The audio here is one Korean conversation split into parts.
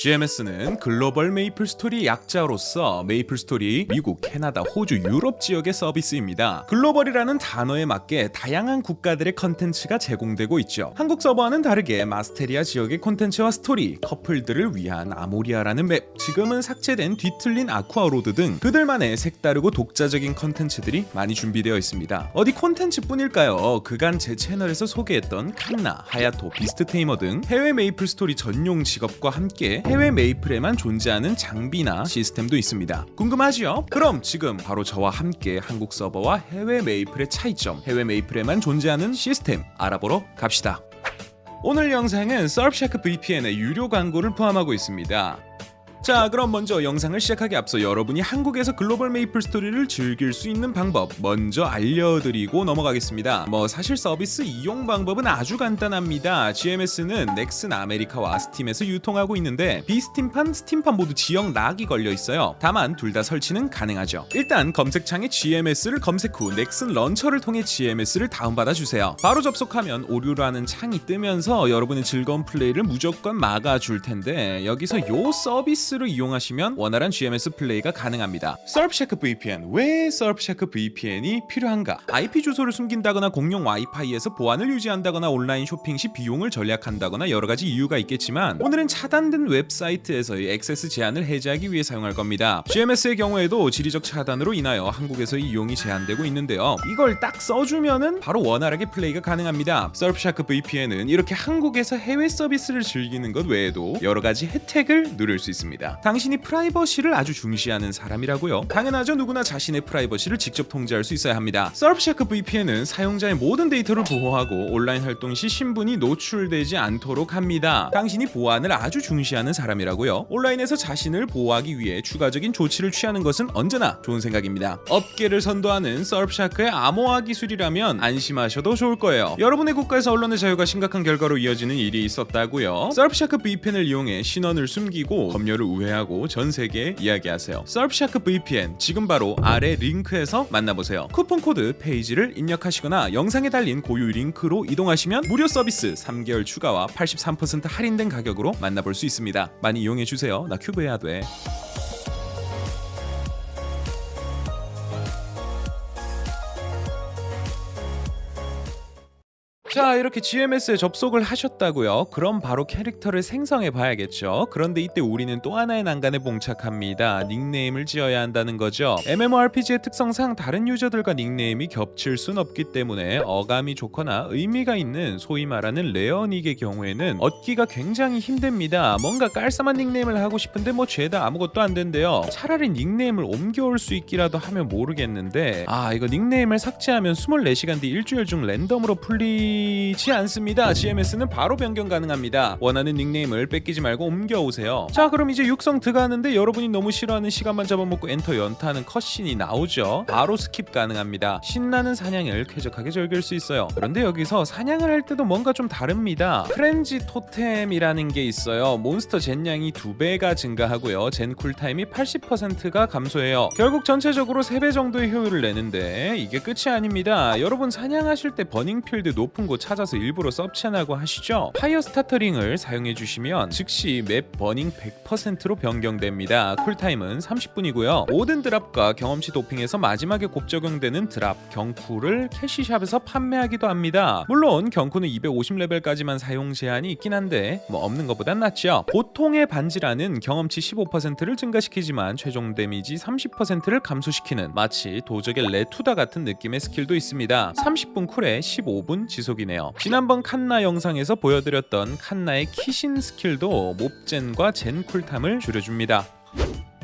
GMS는 글로벌 메이플 스토리 약자로서 메이플 스토리 미국, 캐나다, 호주, 유럽 지역의 서비스입니다. 글로벌이라는 단어에 맞게 다양한 국가들의 컨텐츠가 제공되고 있죠. 한국 서버와는 다르게 마스테리아 지역의 콘텐츠와 스토리, 커플들을 위한 아모리아라는 맵, 지금은 삭제된 뒤틀린 아쿠아 로드 등 그들만의 색다르고 독자적인 컨텐츠들이 많이 준비되어 있습니다. 어디 콘텐츠뿐일까요? 그간 제 채널에서 소개했던 칸나, 하야토, 비스트 테이머 등 해외 메이플 스토리 전용 직업과 함께 해외 메이플에만 존재하는 장비나 시스템도 있습니다. 궁금하지요? 그럼 지금 바로 저와 함께 한국 서버와 해외 메이플의 차이점, 해외 메이플에만 존재하는 시스템 알아보러 갑시다. 오늘 영상은 서브샤크 VPN의 유료 광고를 포함하고 있습니다. 자, 그럼 먼저 영상을 시작하기 앞서 여러분이 한국에서 글로벌 메이플 스토리를 즐길 수 있는 방법 먼저 알려드리고 넘어가겠습니다. 뭐 사실 서비스 이용 방법은 아주 간단합니다. GMS는 넥슨 아메리카와 스팀에서 유통하고 있는데 비스팀판, 스팀판 모두 지역 락이 걸려 있어요. 다만 둘 다 설치는 가능하죠. 일단 검색창에 GMS를 검색 후 넥슨 런처를 통해 GMS를 다운받아 주세요. 바로 접속하면 오류라는 창이 뜨면서 여러분의 즐거운 플레이를 무조건 막아줄 텐데 여기서 요 서비스 를 이용하시면 원활한 GMS 플레이가 가능합니다. 서브샤크 VPN 왜 서브샤크 VPN이 필요한가? IP 주소를 숨긴다거나 공용 와이파이에서 보안을 유지한다거나 온라인 쇼핑 시 비용을 절약한다거나 여러 가지 이유가 있겠지만 오늘은 차단된 웹사이트에서의 액세스 제한을 해제하기 위해 사용할 겁니다. GMS의 경우에도 지리적 차단으로 인하여 한국에서의 이용이 제한되고 있는데요. 이걸 딱 써주면은 바로 원활하게 플레이가 가능합니다. 서브샤크 VPN은 이렇게 한국에서 해외 서비스를 즐기는 것 외에도 여러 가지 혜택을 누릴 수 있습니다. 당신이 프라이버시를 아주 중시하는 사람이라고요? 당연하죠. 누구나 자신의 프라이버시를 직접 통제할 수 있어야 합니다. 서브샤크 VPN은 사용자의 모든 데이터를 보호하고 온라인 활동 시 신분이 노출되지 않도록 합니다. 당신이 보안을 아주 중시하는 사람이라고요. 온라인에서 자신을 보호하기 위해 추가적인 조치를 취하는 것은 언제나 좋은 생각입니다. 업계를 선도하는 서브샤크의 암호화 기술이라면 안심하셔도 좋을 거예요. 여러분의 국가에서 언론의 자유가 심각한 결과로 이어지는 일이 있었다고요. 서브샤크 VPN을 이용해 신원을 숨기고 검열을 우회하고 전 세계에 이야기하세요. 서브샤크 VPN 지금 바로 아래 링크에서 만나보세요. 쿠폰 코드 페이지를 입력하시거나 영상에 달린 고유 링크로 이동하시면 무료 서비스 3개월 추가와 83% 할인된 가격으로 만나볼 수 있습니다. 많이 이용해 주세요. 나 큐브 해야 돼. 자 이렇게 GMS에 접속을 하셨다고요? 그럼 바로 캐릭터를 생성해 봐야겠죠. 그런데 이때 우리는 또 하나의 난간에 봉착합니다. 닉네임을 지어야 한다는 거죠. MMORPG의 특성상 다른 유저들과 닉네임이 겹칠 순 없기 때문에 어감이 좋거나 의미가 있는 소위 말하는 레어닉의 경우에는 얻기가 굉장히 힘듭니다. 뭔가 깔쌈한 닉네임을 하고 싶은데 뭐 죄다 아무것도 안 된대요. 차라리 닉네임을 옮겨올 수 있기라도 하면 모르겠는데 아 이거 닉네임을 삭제하면 24시간 뒤 일주일 중 랜덤으로 풀리 지 않습니다. GMS는 바로 변경 가능합니다. 원하는 닉네임을 뺏기지 말고 옮겨오세요. 자 그럼 이제 육성 들어가는데 여러분이 너무 싫어하는 시간만 잡아먹고 엔터 연타하는 컷신이 나오죠. 바로 스킵 가능합니다. 신나는 사냥을 쾌적하게 즐길 수 있어요. 그런데 여기서 사냥을 할 때도 뭔가 좀 다릅니다. 프렌지 토템이라는 게 있어요. 몬스터 젠량이 두 배가 증가하고요. 젠 쿨타임이 80%가 감소해요. 결국 전체적으로 3배 정도의 효율을 내는데 이게 끝이 아닙니다. 여러분 사냥하실 때 버닝필드 높은 곳 찾아서 일부러 섭취하고 하시죠? 파이어 스타터링을 사용해 주시면 즉시 맵 버닝 100%로 변경됩니다. 쿨타임은 30분이고요. 모든 드랍과 경험치 도핑에서 마지막에 곱 적용되는 드랍 경쿠를 캐시샵에서 판매하기도 합니다. 물론 경쿠는 250레벨까지만 사용 제한이 있긴 한데 뭐 없는 것보단 낫죠. 보통의 반지라는 경험치 15%를 증가시키지만 최종 데미지 30%를 감소시키는 마치 도적의 레투다 같은 느낌의 스킬도 있습니다. 30분 쿨에 15분 지속 이네요. 지난번 칸나 영상에서 보여드렸던 칸나의 키신 스킬도 몹젠과 젠 쿨탐을 줄여줍니다.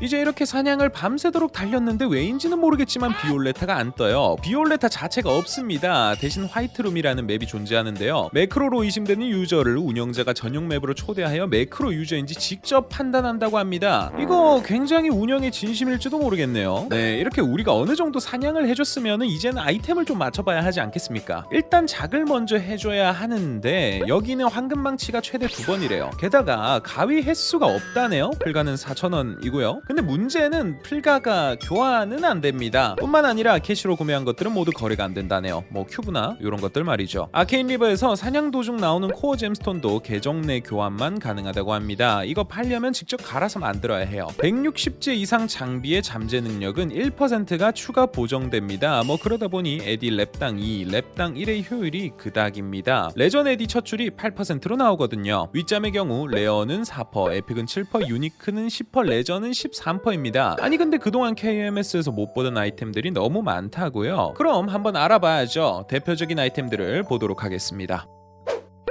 이제 이렇게 사냥을 밤새도록 달렸는데 왜인지는 모르겠지만 비올레타가 안 떠요. 비올레타 자체가 없습니다. 대신 화이트룸이라는 맵이 존재하는데요. 매크로로 의심되는 유저를 운영자가 전용 맵으로 초대하여 매크로 유저인지 직접 판단한다고 합니다. 이거 굉장히 운영의 진심일지도 모르겠네요. 네, 이렇게 우리가 어느 정도 사냥을 해줬으면 이제는 아이템을 좀 맞춰봐야 하지 않겠습니까? 일단 작을 먼저 해줘야 하는데 여기는 황금망치가 최대 두 번이래요. 게다가 가위 횟수가 없다네요. 불가는 4,000원이고요. 근데 문제는 필가가 교환은 안 됩니다. 뿐만 아니라 캐시로 구매한 것들은 모두 거래가 안 된다네요. 뭐 큐브나 이런 것들 말이죠. 아케인 리버에서 사냥 도중 나오는 코어 잼스톤도 계정 내 교환만 가능하다고 합니다. 이거 팔려면 직접 갈아서 만들어야 해요. 160제 이상 장비의 잠재 능력은 1%가 추가 보정됩니다. 뭐 그러다 보니 에디 랩당 2, 랩당 1의 효율이 그닥입니다. 레전 에디 첫 줄이 8%로 나오거든요. 윗잠의 경우 레어는 4%, 에픽은 7%, 유니크는 10%, 레전은 13%입니다. 아니 근데 그동안 KMS에서 못 보던 아이템들이 너무 많다고요. 그럼 한번 알아봐야죠. 대표적인 아이템들을 보도록 하겠습니다.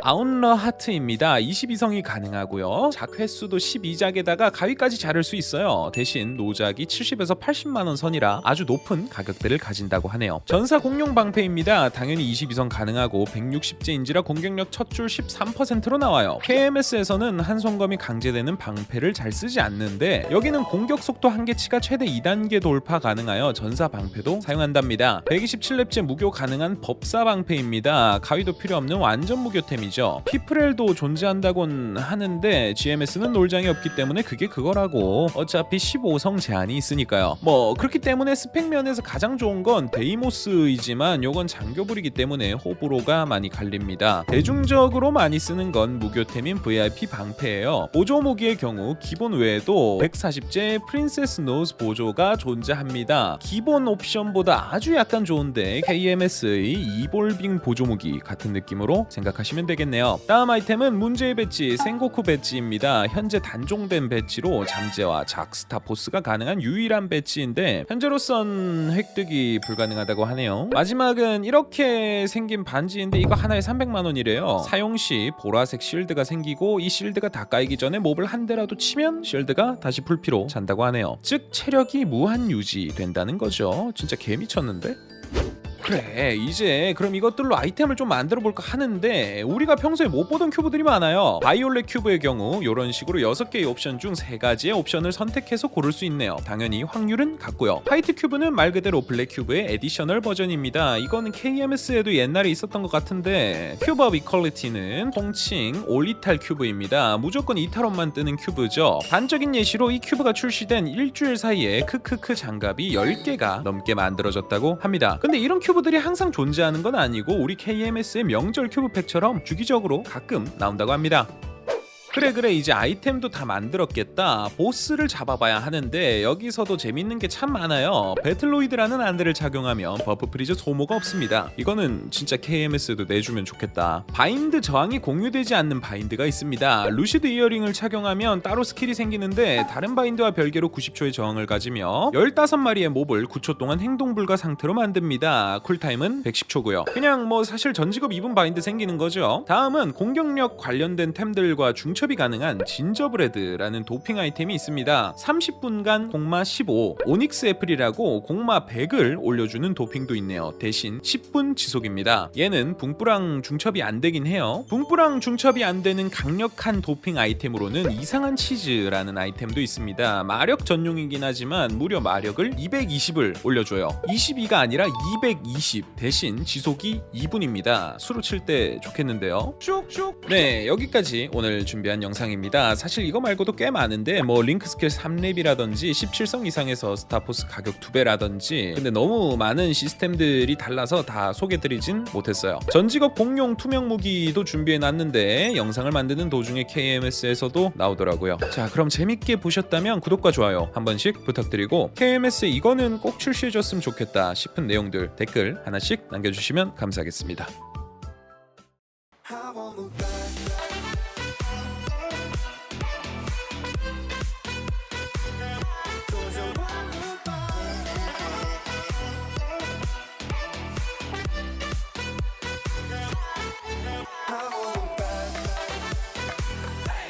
아웃러 하트입니다. 22성이 가능하고요. 작 횟수도 12작에다가 가위까지 자를 수 있어요. 대신 노작이 70에서 80만 원 선이라 아주 높은 가격대를 가진다고 하네요. 전사 공룡 방패입니다. 당연히 22성 가능하고 160제인지라 공격력 첫 줄 13%로 나와요. KMS에서는 한손검이 강제되는 방패를 잘 쓰지 않는데 여기는 공격 속도 한계치가 최대 2단계 돌파 가능하여 전사 방패도 사용한답니다. 127렙째 무교 가능한 법사 방패입니다. 가위도 필요 없는 완전 무교템이죠. 피프렐도 존재한다곤 하는데 GMS는 놀장이 없기 때문에 그게 그거라고 어차피 15성 제한이 있으니까요. 뭐 그렇기 때문에 스펙 면에서 가장 좋은 건 데이모스이지만 요건 장교불이기 때문에 호불호가 많이 갈립니다. 대중적으로 많이 쓰는 건 무교템인 VIP 방패예요. 보조 무기의 경우 기본 외에도 140제 프린세스 노즈 보조가 존재합니다. 기본 옵션보다 아주 약간 좋은데 KMS의 이볼빙 보조 무기 같은 느낌으로 생각하시면 되겠 네요. 다음 아이템은 문제의 배지 생고쿠 배지입니다. 현재 단종된 배지로 잠재와 작스타 보스가 가능한 유일한 배지인데 현재로선 획득이 불가능하다고 하네요. 마지막은 이렇게 생긴 반지인데 이거 하나에 300만 원이래요. 사용 시 보라색 실드가 생기고 이 실드가 다 까이기 전에 몹을 한 대라도 치면 실드가 다시 불피로 잔다고 하네요. 즉 체력이 무한 유지된다는 거죠. 진짜 개 미쳤는데? 그래 이제 그럼 이것들로 아이템을 좀 만들어 볼까 하는데 우리가 평소에 못 보던 큐브들이 많아요. 바이올렛 큐브의 경우 이런 식으로 6개의 옵션 중 3가지의 옵션을 선택해서 고를 수 있네요. 당연히 확률은 같고요. 화이트 큐브는 말 그대로 블랙 큐브의 에디셔널 버전입니다. 이거는 KMS에도 옛날에 있었던 것 같은데 큐브 업 이퀄리티는 통칭 올이탈 큐브입니다. 무조건 이탈원만 뜨는 큐브죠. 단적인 예시로 이 큐브가 출시된 일주일 사이에 크크크 장갑이 10개가 넘게 만들어졌다고 합니다. 근데 이런 큐브 들이 항상 존재하는 건 아니고 우리 KMS의 명절 큐브팩처럼 주기적으로 가끔 나온다고 합니다. 그래 그래 이제 아이템도 다 만들었겠다. 보스를 잡아봐야 하는데 여기서도 재밌는 게 참 많아요. 배틀로이드라는 안대를 착용하면 버프 프리즈 소모가 없습니다. 이거는 진짜 KMS도 내주면 좋겠다. 바인드 저항이 공유되지 않는 바인드가 있습니다. 루시드 이어링을 착용하면 따로 스킬이 생기는데 다른 바인드와 별개로 90초의 저항을 가지며 15마리의 몹을 9초 동안 행동 불가 상태로 만듭니다. 쿨타임은 110초고요. 그냥 뭐 사실 전 직업 2분 바인드 생기는 거죠. 다음은 공격력 관련된 템들과 중첩 이 가능한 진저브레드라는 도핑 아이템이 있습니다. 30분간 공마 15, 오닉스 애플이라고 공마 100을 올려주는 도핑도 있네요. 대신 10분 지속입니다. 얘는 붕뿌랑 중첩이 안 되긴 해요. 붕뿌랑 중첩이 안 되는 강력한 도핑 아이템으로는 이상한 치즈라는 아이템도 있습니다. 마력 전용이긴 하지만 무려 마력을 220을 올려줘요. 22가 아니라 220 대신 지속이 2분입니다. 수로 칠 때 좋겠는데요. 슉슉. 네 여기까지 오늘 준비 한 영상입니다. 사실 이거 말고도 꽤 많은데 뭐 링크 스킬 3렙이라든지 17성 이상에서 스타포스 가격 2배라든지 근데 너무 많은 시스템들이 달라서 다 소개드리진 못했어요. 전직업 공룡 투명 무기도 준비해 놨는데 영상을 만드는 도중에 KMS에서도 나오더라고요. 자 그럼 재밌게 보셨다면 구독과 좋아요 한 번씩 부탁드리고 KMS 이거는 꼭 출시해줬으면 좋겠다 싶은 내용들 댓글 하나씩 남겨주시면 감사하겠습니다.